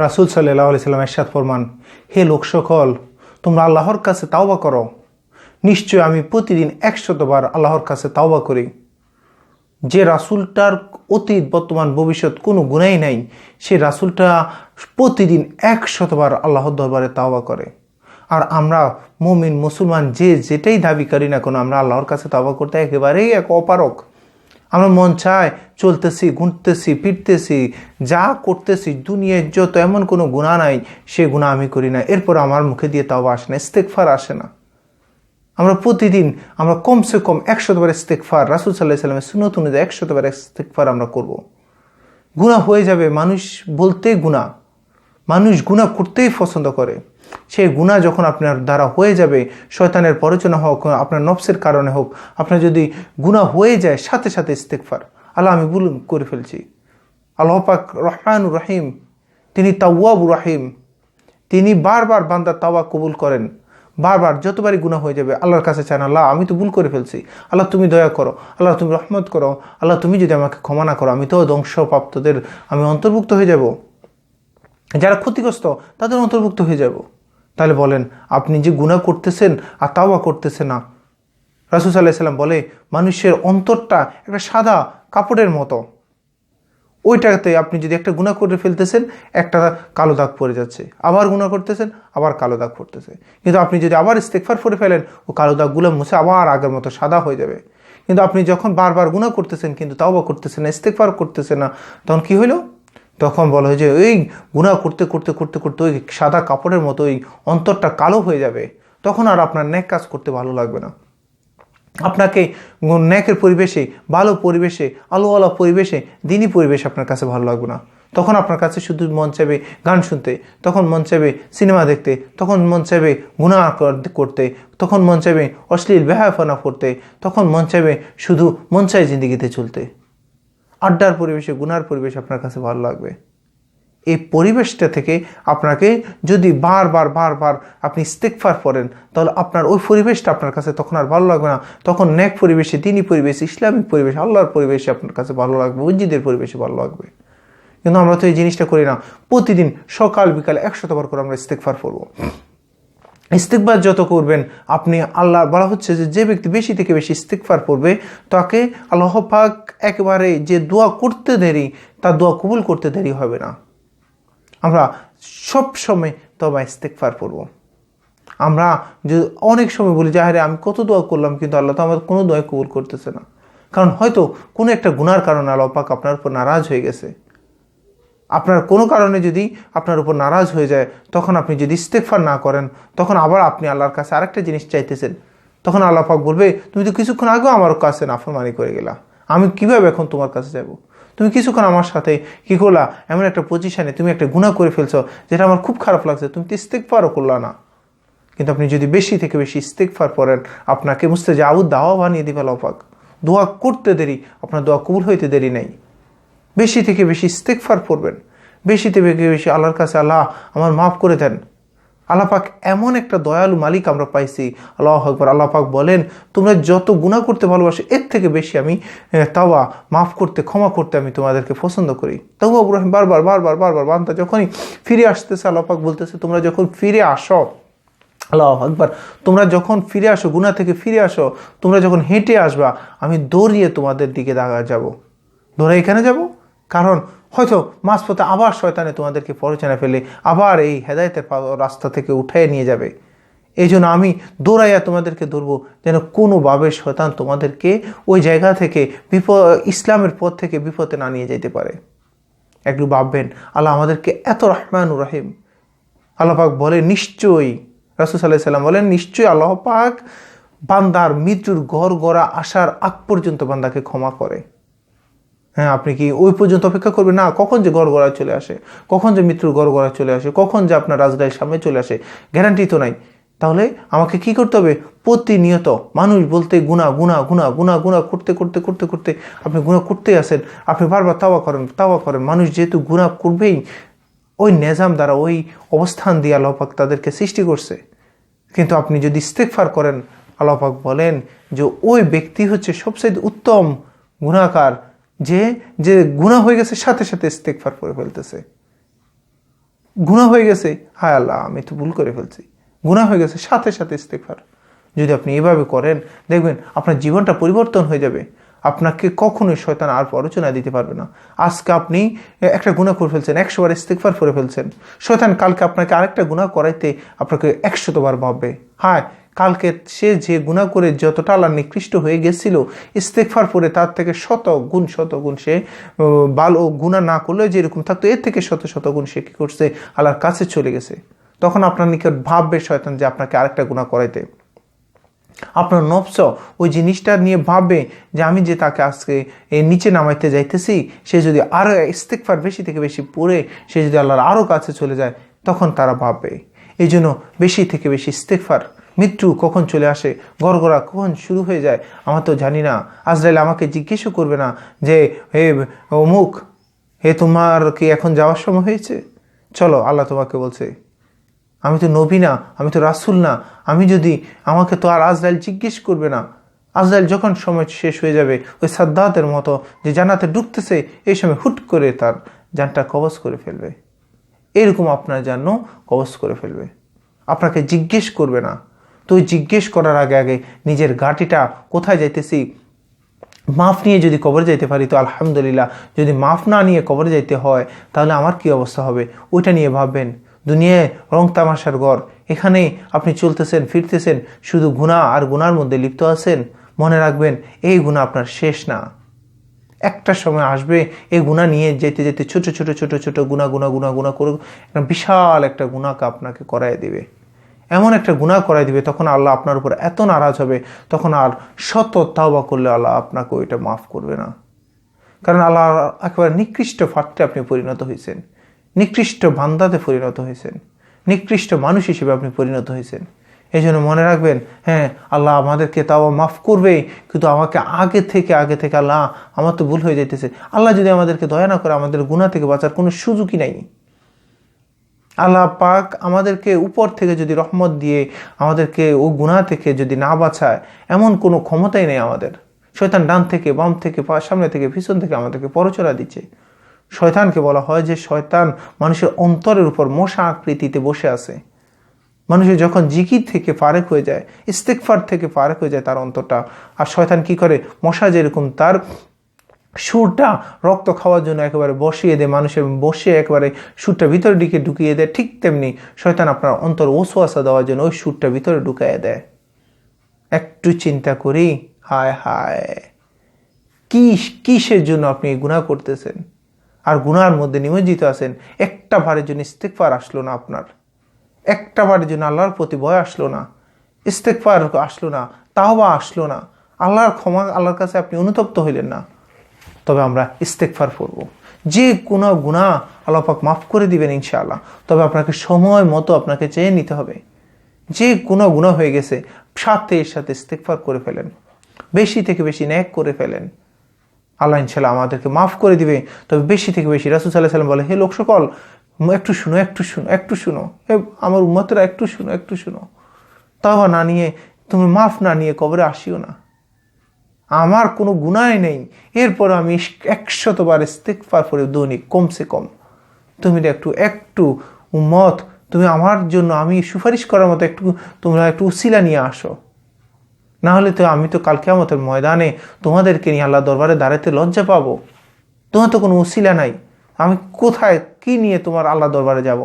রাসুল সাল্লাহ আলি সাল্লাম এরশাদ ফরমান, হে লোক সকল তোমরা আল্লাহর কাছে তাওবা করো। নিশ্চয় আমি প্রতিদিন একশতবার আল্লাহর কাছে তাওবা করি। যে রাসুলটার অতীত বর্তমান ভবিষ্যৎ কোনো গুণাই নাই, সে রাসুলটা প্রতিদিন একশতবার আল্লাহর দরবারে তাওবা করে। আর আমরা মুমিন, মুসলমান যে যেটাই দাবি করি না কোনো, আমরা আল্লাহর কাছে তাওবা করতে একেবারেই এক অপারক আমরা মন চায় চলতেছি ঘুরতেছি ফিরতেছি, যা করতেছি দুনিয়ার যত এমন কোনো গুণা নাই, সে গুণা আমি করি না। এরপর আমার মুখে দিয়ে তাও আসে না ইস্তেকফার আসে না। আমরা প্রতিদিন, আমরা কমসে কম একশতবার ইস্তেকফার রাসুল সাল্লাহ সাল্লামের সুনত অনুযায়ী একশতবার ইস্তেকফার আমরা করব। গুণা হয়ে যাবে, মানুষ বলতে গুণা মানুষ গুণা করতেই পছন্দ করে। সেই গুণা যখন আপনার দ্বারা হয়ে যাবে, শয়তানের পরচনা হোক, আপনার নফসের কারণে হোক, আপনার যদি গুণা হয়ে যায়, সাথে সাথে ইস্তেকফার আল্লাহ, আমি ভুল করে ফেলছি। আল্লাহ পাক রহমানুর রাহিম, তিনি তাওয়াবুর রাহিম। তিনি বারবার বান্দার তাওয়া কবুল করেন। বারবার যতবারই গুণা হয়ে যাবে, আল্লাহর কাছে চান, আল্লাহ, আমি তো ভুল করে ফেলছি। আল্লাহ, তুমি দয়া করো। আল্লাহ, তুমি রহমত করো। আল্লাহ, তুমি যদি আমাকে ক্ষমা না করো, আমি তো ধ্বংসপ্রাপ্তদের, আমি অন্তর্ভুক্ত হয়ে যাব। যারা ক্ষতিগ্রস্ত, তাদের অন্তর্ভুক্ত হয়ে যাব। তাহলে বলেন, আপনি যে গুণা করতেছেন আর তাওয়া করতেছেন না। রাসুল সাল্লাহ সাল্লাম বলে, মানুষের অন্তরটা একটা সাদা কাপড়ের মতো। ওইটাতে আপনি যদি একটা গুণা করে ফেলতেছেন, একটা কালো দাগ পড়ে যাচ্ছে। আবার গুণা করতেছেন, আবার কালো দাগ পড়তেছে। কিন্তু আপনি যদি আবার ইস্তেকফার করে ফেলেন, ও কালো দাগগুলো মুছে আবার আগের মতো সাদা হয়ে যাবে। কিন্তু আপনি যখন বারবার গুণা করতেছেন, কিন্তু তাওবা করতেছেন না ইস্তেকফার করতেছেন না, তখন কি হইল? তখন বলা হয় যে ওই গুণা করতে করতে করতে করতে ওই সাদা কাপড়ের মতো ওই অন্তরটা কালো হয়ে যাবে। তখন আর আপনার ন্যাক কাজ করতে ভালো লাগবে না। আপনাকে ন্যাকের পরিবেশে, ভালো পরিবেশে আলোওয়ালা পরিবেশে, দিনই পরিবেশ আপনার কাছে ভালো লাগবে না। তখন আপনার কাছে শুধু মন চাইবে গান শুনতে, তখন মন চাইবে সিনেমা দেখতে, তখন মন চাইবে গুণা করতে, তখন মন চাইবে অশ্লীল বেহাফানা করতে, তখন মন চাইবে শুধু মন চাই জিন্দিগিতে চলতে। আড্ডার পরিবেশে, গুনার পরিবেশ আপনার কাছে ভালো লাগবে। এই পরিবেশটা থেকে আপনাকে যদি বারবার বারবার আপনি ইস্তেকফার করেন তাহলে আপনার ওই পরিবেশটা আপনার কাছে তখন আর ভালো লাগবে না। তখন ন্যাক পরিবেশে, দিনী পরিবেশ, ইসলামিক পরিবেশ, আল্লাহর পরিবেশে আপনার কাছে ভালো লাগবে উজ্জিদের পরিবেশে ভালো লাগবে। কিন্তু আমরা তো এই জিনিসটা করি না। প্রতিদিন সকাল, বিকাল একশো একশতবার করে আমরা ইস্তেকফার করব ইস্তিকবার যত করবেন, আপনি আল্লাহ বলা হচ্ছে যে যে ব্যক্তি বেশি থেকে বেশি ইস্তিকফার করবে তাকে আল্লাহ পাক একেবারে যে দোয়া করতে দেরি, তার দোয়া কবুল করতে দেরি হবে না। আমরা সব সময় তবা ইস্তেকফার করব আমরা যে অনেক সময় বলি যে আরে আমি কত দোয়া করলাম, কিন্তু আল্লাহ তো আমার কোনো দোয়া কবুল করতেছে না। কারণ হয়তো কোনো একটা গুনার কারণে আল্লাহ পাক আপনার উপর নারাজ হয়ে গেছে। আপনার কোনো কারণে যদি আপনার উপর নারাজ হয়ে যায়, তখন আপনি যদি ইস্তেকফার না করেন, তখন আবার আপনি আল্লাহর কাছে আরেকটা জিনিস চাইতেছেন। তখন আল্লাহ পাক বলবে, তুমি তো কিছুক্ষণ আগেও আমার কাছে নাফরমানি করে গেলা। আমি কীভাবে এখন তোমার কাছে যাব? তুমি কিছুক্ষণ আমার সাথে কী করলা? এমন একটা পজিশানে তুমি একটা গুণা করে ফেলছো, যেটা আমার খুব খারাপ লাগছে। তুমি তো ইস্তেকফারও করলা না। কিন্তু আপনি যদি বেশি থেকে বেশি ইস্তেকফার পড়েন, আপনাকে মুস্তে যে আবু দাওয়া বানিয়ে দিবে আল্লাহ পাক। দোয়া করতে দেরি, আপনার দোয়া কবুল হইতে দেরি নেই। বেশি থেকে বেশি ইস্তেকফার পড়বেন। বেশি থেকে বেশি আল্লাহর কাছে আল্লাহ আমার মাফ করে দেন। আল্লাহ পাক এমন একটা দয়ালু মালিক আমরা পাইছি। আল্লাহ আকবর। আল্লাহ পাক বলেন, তোমরা যত গুণা করতে ভালোবাসো, এর থেকে বেশি আমি তাওয়া মাফ করতে, ক্ষমা করতে আমি তোমাদেরকে পছন্দ করি। তাও ইব্রাহিম বারবার বারবার বারবার বান্দা যখনই ফিরে আসতেছে, আল্লাহ পাক বলতেছে, তোমরা যখন ফিরে আসো, আল্লাহ আকবর, তোমরা যখন ফিরে আসো গুণা থেকে ফিরে আসো, তোমরা যখন হেঁটে আসবা, আমি দৌড়িয়ে তোমাদের দিকে দাগা যাব। দৌড়ে এখানে যাব? কারণ হয়তো মাঝপথে আবার শয়তানে তোমাদেরকে পরিচনা ফেলে, আবার এই হেদায়তের রাস্তা থেকে উঠাই নিয়ে যাবে। এই জন্য আমি দৌড়াইয়া তোমাদেরকে ধরবো, যেন কোনোভাবে শয়তান তোমাদেরকে ওই জায়গা থেকে বিপদ, ইসলামের পথ থেকে বিপদে না নিয়ে যেতে পারে। একটু ভাববেন, আল্লাহ আমাদেরকে এত রহমানুর রাহিম। আল্লাহ পাক বলে নিশ্চয়ই, রাসুল সাল্লাহ সাল্লাম বলেন, নিশ্চয়ই আল্লাহ পাক বান্দার মৃত্যুর ঘর গড়া আসার আগ পর্যন্ত বান্দাকে ক্ষমা করে। হ্যাঁ আপনি কি ওই পর্যন্ত অপেক্ষা করবেন? না, কখন যে গড় গড়া চলে আসে, কখন যে মৃত্যুর গড় গড়া চলে আসে, কখন যে আপনার রাজগাড়ির সামনে চলে আসে গ্যারান্টি তো নাই। তাহলে আমাকে কি করতে হবে? প্রতিনিয়ত মানুষ বলতে গুণা গুণা গুণা গুণা গুণা করতে করতে করতে করতে আপনি গুণা করতেই আসেন। আপনি বারবার তাওয়া করেন তাওয়া করেন। মানুষ যেহেতু গুণা করবেই, ওই নেজাম দ্বারা, ওই অবস্থান দিয়ে আল্লাপাক তাদেরকে সৃষ্টি করছে। কিন্তু আপনি যদি ইস্তেকফার করেন আল্লাপাক বলেন যে ওই ব্যক্তি হচ্ছে সবচেয়ে উত্তম গুণাকার যে যে গুণা হয়ে গেছে, সাথে সাথে ইস্তেকফার করে ফেলতেছে। গুণা হয়ে গেছে, হায় আল্লাহ, আমি তো ভুল করে ফেলছি। গুণা হয়ে গেছে, সাথে সাথে ইস্তেকফার যদি আপনি এভাবে করেন, দেখবেন আপনার জীবনটা পরিবর্তন হয়ে যাবে। আপনাকে কখনোই শয়তান আর প্ররোচনা দিতে পারবে না। আজকে আপনি একটা গুণা করে ফেলছেন একশো বার ইস্তেকফার করে ফেলছেন। শয়তান কালকে আপনাকে আরেকটা গুণা করাইতে আপনাকে একশতবার ভাববে। হ্যাঁ কালকে সে যে গুণা করে যতটা আল্লাহ নিকৃষ্ট হয়ে গেছিল ইস্তেকফার পরে তার থেকে শত গুণ শত গুণ সে ভালো গুণা না করলেও যেরকম থাকতো, এর থেকে শত শত গুণ সে কী করছে? আল্লাহর কাছে চলে গেছে। তখন আপনার নিকট ভাববে শয়তান যে আপনাকে আরেকটা গুণা করাইতে। আপনার নবস ওই জিনিসটা নিয়ে ভাববে যে আমি যে তাকে আজকে নিচে নামাইতে যাইতেছি, সে যদি আরও ইস্তেকফার বেশি থেকে বেশি পড়ে, সে যদি আল্লাহর আরও কাছে চলে যায়, তখন তারা ভাববে। এই জন্য বেশি থেকে বেশি ইস্তেকফার মৃত্যু কখন চলে আসে? গড়গড়া কখন শুরু হয়ে যায়? আমার তো জানি না। আজরাইল আমাকে জিজ্ঞেসও করবে না যে, হে, অমুক, হে, তোমার কি এখন যাওয়ার সময় হয়েছে? চলো, আল্লাহ তোমাকে বলছে। আমি তো নবী না, আমি তো রাসুল না। আমি যদি, আমাকে তো আর আজরাইল জিজ্ঞেস করবে না। আজরাইল যখন সময় শেষ হয়ে যাবে, ওই সাদ্দাতের মতো যে জানাতে ঢুকতেছে, এই সময় হুট করে তার যানটা কবজ করে ফেলবে। এরকম আপনার জন্য কবজ করে ফেলবে। আপনাকে জিজ্ঞেস করবে না। তো ওই জিজ্ঞেস করার আগে আগে নিজের গাটিটা কোথায় যাইতেছি? মাফ নিয়ে যদি কবরে যাইতে পারি তো আলহামদুলিল্লাহ। যদি মাফ না নিয়ে কবরে যাইতে হয়, তাহলে আমার কি অবস্থা হবে? ওইটা নিয়ে ভাববেন। দুনিয়ায় রং তামাশার গড় এখানে আপনি চলতেছেন, ফিরতেছেন, শুধু গুণা আর গুনার মধ্যে লিপ্ত আছেন? মনে রাখবেন, এই গুণা আপনার শেষ না। একটা সময় আসবে, এই গুণা নিয়ে যেতে যেতে ছোট ছোট ছোট ছোট গুণা গুণা গুণা গুণা করে বিশাল একটা গুণাকে আপনাকে করায় দিবে। এমন একটা গুণা করাই দিবে, তখন আল্লাহ আপনার উপর এত নারাজ হবে, তখন আর শত তাওবা করলে আল্লাহ আপনাকে ওইটা মাফ করবে না। কারণ আল্লাহ একেবারে নিকৃষ্ট ফাটতে আপনি পরিণত হয়েছেন, নিকৃষ্ট বান্দাতে পরিণত হয়েছেন, নিকৃষ্ট মানুষ হিসেবে আপনি পরিণত হয়েছেন। এই জন্য মনে রাখবেন হ্যাঁ আল্লাহ আমাদেরকে তাও মাফ করবে কিন্তু আমাকে আগে থেকে আগে থেকে আল্লাহ, আমার তো ভুল হয়ে যাইতেছে। আল্লাহ যদি আমাদেরকে দয়া না করে আমাদের গুণা থেকে বাঁচার কোনো সুযোগই নাই। আল্লাহ পাক আমাদেরকে উপর থেকে যদি রহমত দিয়ে আমাদেরকে ও গুণা থেকে যদি না বাঁচায়, এমন কোনো ক্ষমতাই নেই আমাদের। শয়তান ডান থেকে, বাম থেকে সামনে থেকে, পিছন থেকে আমাদেরকে পরচরা দিচ্ছে। শয়তানকে বলা হয় যে শয়তান মানুষের অন্তরের উপর মশা আকৃতিতে বসে আছে। মানুষের যখন জিকির থেকে ফারেক হয়ে যায় ইস্তেকফার থেকে ফারেক হয়ে যায় তার অন্তরটা। আর শয়তান কি করে? মশা যেরকম তার সুরটা রক্ত খাওয়ার জন্য একেবারে বসিয়ে দেয় মানুষের বসে একেবারে সুরটা ভিতরের দিকে ঢুকিয়ে দেয়। ঠিক তেমনি শয়তান আপনার অন্তর ওসোয়াশা দেওয়ার জন্য ওই সুরটা ভিতরে ঢুকাইয়ে দেয়। একটু চিন্তা করি, হায় হায় কি কিসের জন্য আপনি গুণা করতেছেন? আর গুনার মধ্যে নিমজ্জিত আছেন? একটা ভারের জন্য ইস্তেকফার আসলো না আপনার। একটা বারের জন্য আল্লাহর প্রতি ভয় আসলো না। ইস্তেকফার আসলো না, তাওবা আসলো না। আল্লাহর ক্ষমা, আল্লাহর কাছে আপনি অনুতপ্ত হইলেন না। তবে আমরা ইস্তেকফার করব যে কোনো গুণা আল্লাপাক মাফ করে দিবেন ইনশাআল্লাহ। তবে আপনাকে সময় মতো আপনাকে চেয়ে নিতে হবে। যে কোনো গুণা হয়ে গেছে, সাথে এর সাথে ইস্তেকফার করে ফেলেন। বেশি থেকে বেশি ন্যাক করে ফেলেন। আল্লাহ ইনশাল্লাহ আমাদেরকে মাফ করে দিবে। তবে বেশি থেকে বেশি রাসুল সাল্লাহ সাল্লাম বলে, হে লোক সকল, একটু শুনো একটু শুনো একটু শুনো। হে আমার উম্মতরা, একটু শুনো একটু শুনো। তাও না নিয়ে, তুমি মাফ না নিয়ে কবরে আসিও না। আমার কোনো গুণাই নেই। এরপর আমি একশতবার ইস্তেকফার করে দৈনিক কমসে কম। তুমি একটু একটু মত তুমি আমার জন্য আমি সুপারিশ করার মতো একটু, তোমরা একটু উসিলা নিয়ে আসো। না হলে তো আমি তো কালকে আমাদের ময়দানে তোমাদেরকে নিয়ে আল্লাহ দরবারে দাঁড়াতে লজ্জা পাবো। তোমার তো কোনো উসিলা নাই। আমি কোথায়, কি নিয়ে তোমার আল্লাহ দরবারে যাব।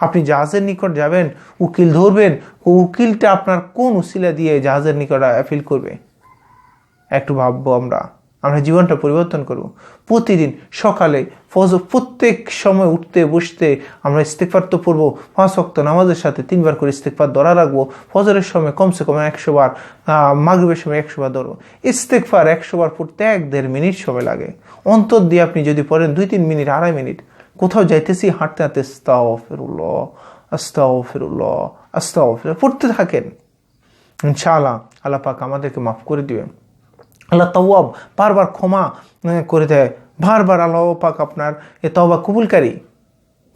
আপনি জাহাজের নিকট যাবেন, উকিল ধরবেন উকিলটা আপনার কোন উসিলা দিয়ে জাহাজের নিকট অ্যাপিল করবে? একটু ভাববো আমরা। আমরা জীবনটা পরিবর্তন করব। প্রতিদিন সকালে ফজ প্রত্যেক সময় উঠতে, বসতে আমরা ইস্তেকফার তো পড়ব, পাঁচ অক্ত নামাজের সাথে তিনবার করে ইস্তেকফার ধরা রাখব, ফজরের সময় কমসে কম একশো বার মাগরীবের সময় একশো বার ধরবো। ইস্তেকফার একশো বার পড়তে এক দেড় মিনিট সময় লাগে। অন্তর দিয়ে আপনি যদি পড়েন দুই তিন মিনিট, আড়াই মিনিট, কোথাও যাইতেছি হাঁটতে হাঁটতে আস্তাও ফেরুল্লাহ আস্তাও ফেরুল্লাহ আস্তাও ফের পড়তে থাকেন। ইনশাআল্লাহ আল্লাহ পাক আমাদেরকে মাফ করে দিবেন। আল্লাহ তওয়াব বারবার ক্ষমা করে দেয়। বারবার আল্লাহ পাক আপনার এ তওবা কবুলকারী।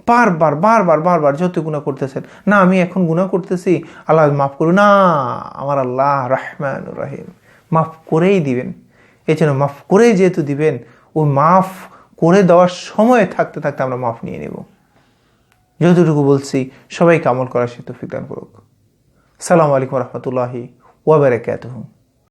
বারবার বারবার বারবার যত গুণা করতেছেন। না, আমি এখন গুণা করতেছি, আল্লাহ মাফ করুন। না, আমার আল্লাহ রাহমান রাহিম। মাফ করেই দিবেন। এই জন্য মাফ করেই যেহেতু দিবেন ওই মাফ করে দেওয়ার সময় থাকতে থাকতে আমরা মাফ নিয়ে নেব। যতটুকু বলছি, সবাইকে আমল করার সে তৌফিক দান করুক। সালাম আলাইকুম রহমতুল্লাহি ওয়াবারাকাতুহু